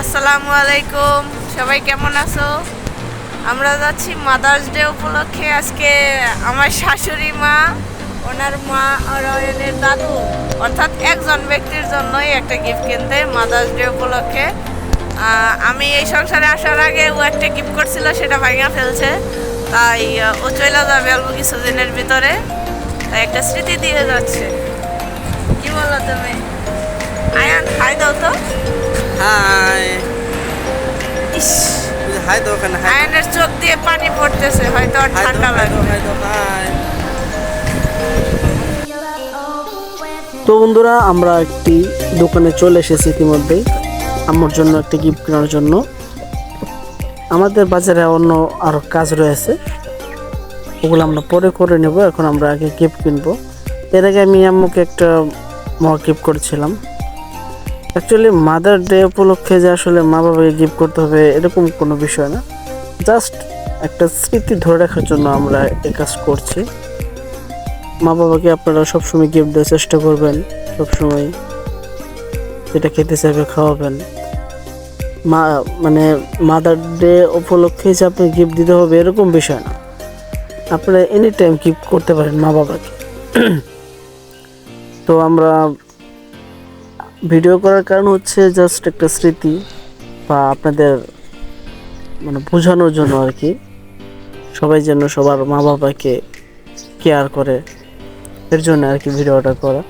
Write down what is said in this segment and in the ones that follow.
আসসালামু আলাইকুম। সবাই কেমন আছো? আমরা যাচ্ছি মাদার্স ডে উপলক্ষে। আজকে আমার শাশুড়ি মা, ওনার মা আর দাদু, অর্থাৎ একজন ব্যক্তির জন্যই একটা গিফট কিনতে মাদার্স ডে উপলক্ষে। আমি এই সংসারে আসার আগে ও একটা গিফট করছিল, সেটা ভাঙা ফেলছে। তাই ও চলে যাবে অল্প কিছুদিনের ভিতরে। তাই একটা স্মৃতি দিয়ে যাচ্ছে। কি বলো তুমি? আয়ান খাই দাও তো। হাই। ইস। হাই দো ওখানে হাই আয়নের চোখ দিয়ে পানি পড়তেছে হয়তো হাই ঠান্ডা হাই লাগবে। হাই হাই। তো বন্ধুরা আমরা একটি দোকানে চলে এসেছি ইতিমধ্যেই আমার জন্য একটি গিফট কেনার জন্য। আমাদের বাজারে অন্য আরও কাজ রয়েছে ওগুলো আমরা পরে করে নেব এখন আমরা আগে গিফট কিনবো। এর আগে আমি আম্মুকে একটা মহা গিফট করেছিলাম। অ্যাকচুয়ালি মাদার ডে উপলক্ষে যে আসলে মা বাবাকে গিফট করতে হবে, এরকম কোনো বিষয় না। জাস্ট একটা স্মৃতি ধরে রাখার জন্য আমরা এই কাজ করছি। মা বাবাকে আপনারা সবসময় গিফট দেওয়ার চেষ্টা করবেন, সবসময় যেটা খেতে চাইবে খাওয়াবেন। মা মানে মাদার ডে উপলক্ষে যে আপনি গিফট দিতে হবে, এরকম বিষয় না। আপনারা এনি টাইম গিফট করতে পারেন মা বাবাকে। তো আমরা ভিডিও করার কারণ হচ্ছে জাস্ট একটা স্মৃতি বা আপনাদের মানে বোঝানোর জন্য আর কি। সবাই যেন সবার মা বাবাকে কেয়ার করে এর জন্য আর কি ভিডিওটা করা,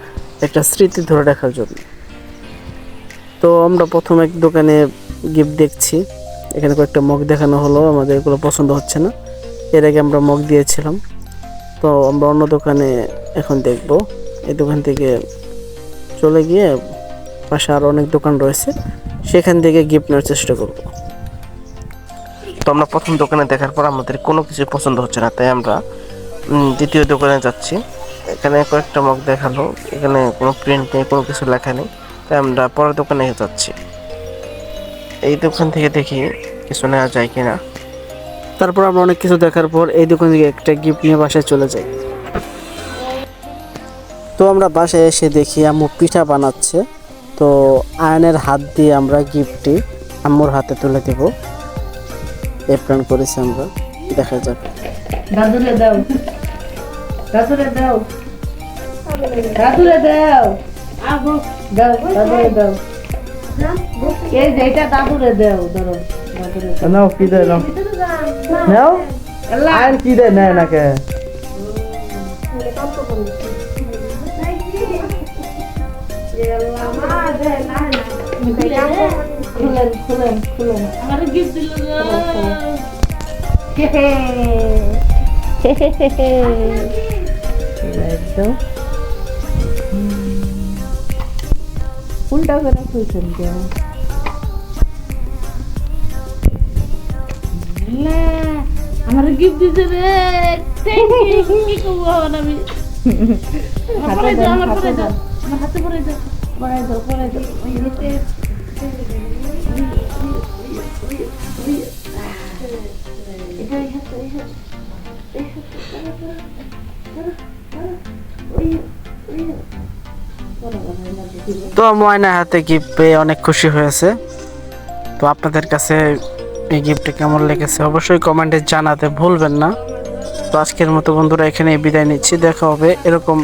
একটা স্মৃতি ধরে রাখার জন্য। তো আমরা প্রথম এক দোকানে গিফট দেখছি, এখানে কয়েকটা মগ দেখানো হলো, আমাদের এগুলো পছন্দ হচ্ছে না। এর আগে আমরা মগ দিয়েছিলাম, তো আমরা অন্য দোকানে এখন দেখব। এই দোকান থেকে চলে গিয়ে পাশে আরও অনেক দোকান রয়েছে সেখান থেকে গিফট নেওয়ার চেষ্টা করব। তো আমরা প্রথম দোকানে দেখার পর আমাদের কোনো কিছু পছন্দ হচ্ছে না তাই আমরা দ্বিতীয় দোকানে যাচ্ছি। এখানে কয়েকটা মগ দেখাল এখানে কোনো প্রিন্ট নেই কোনো কিছু লেখা নেই তাই আমরা পরের দোকানে যাচ্ছি। এই দোকান থেকে দেখি কিছু নেওয়া যায় কিনা। তারপর আমরা অনেক কিছু দেখার পর এই দোকান থেকে একটা গিফট নিয়ে বাসায় চলে যাই। তো আমরা বাসায় এসে দেখি আম্মু পিঠা বানাচ্ছে। তো আয়নের হাত দিয়ে আমরা গিফটটি আম্মুর হাতে তুলে দেব। এই প্ল্যান করেছি আমরা। দেখা যাক। দাদুরে দাও। দাদুরে দাও। দাদুরে দাও। দাও দাদুরে দাও। এই যে এটা দাদুরে দাও ধরো। নাও কি দেয় নাও? আয়ন কি দেয়? নেয় নাকে খুলেন খুলেন খুলেন আমার গিফট দিল একদম উল্টা করে খুলছেন কেন না আমার গিফট দিতে রে থ্যাংক ইউ কি করব এখন আমি তো ময়না হাতে গিফট পেয়ে অনেক খুশি হয়েছে। তো আপনাদের কাছে এই গিফটটা কেমন লেগেছে অবশ্যই কমেন্টে জানাতে ভুলবেন না। তো আজকের মতো বন্ধুরা এখানে বিদায় নিচ্ছি। দেখা হবে এরকম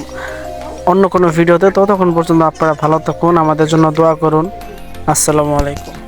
অন্য কোনো ভিডিওতে। ততক্ষণ পর্যন্ত আপনারা ভালো থাকুন, আমাদের জন্য দোয়া করুন। আসসালামু আলাইকুম।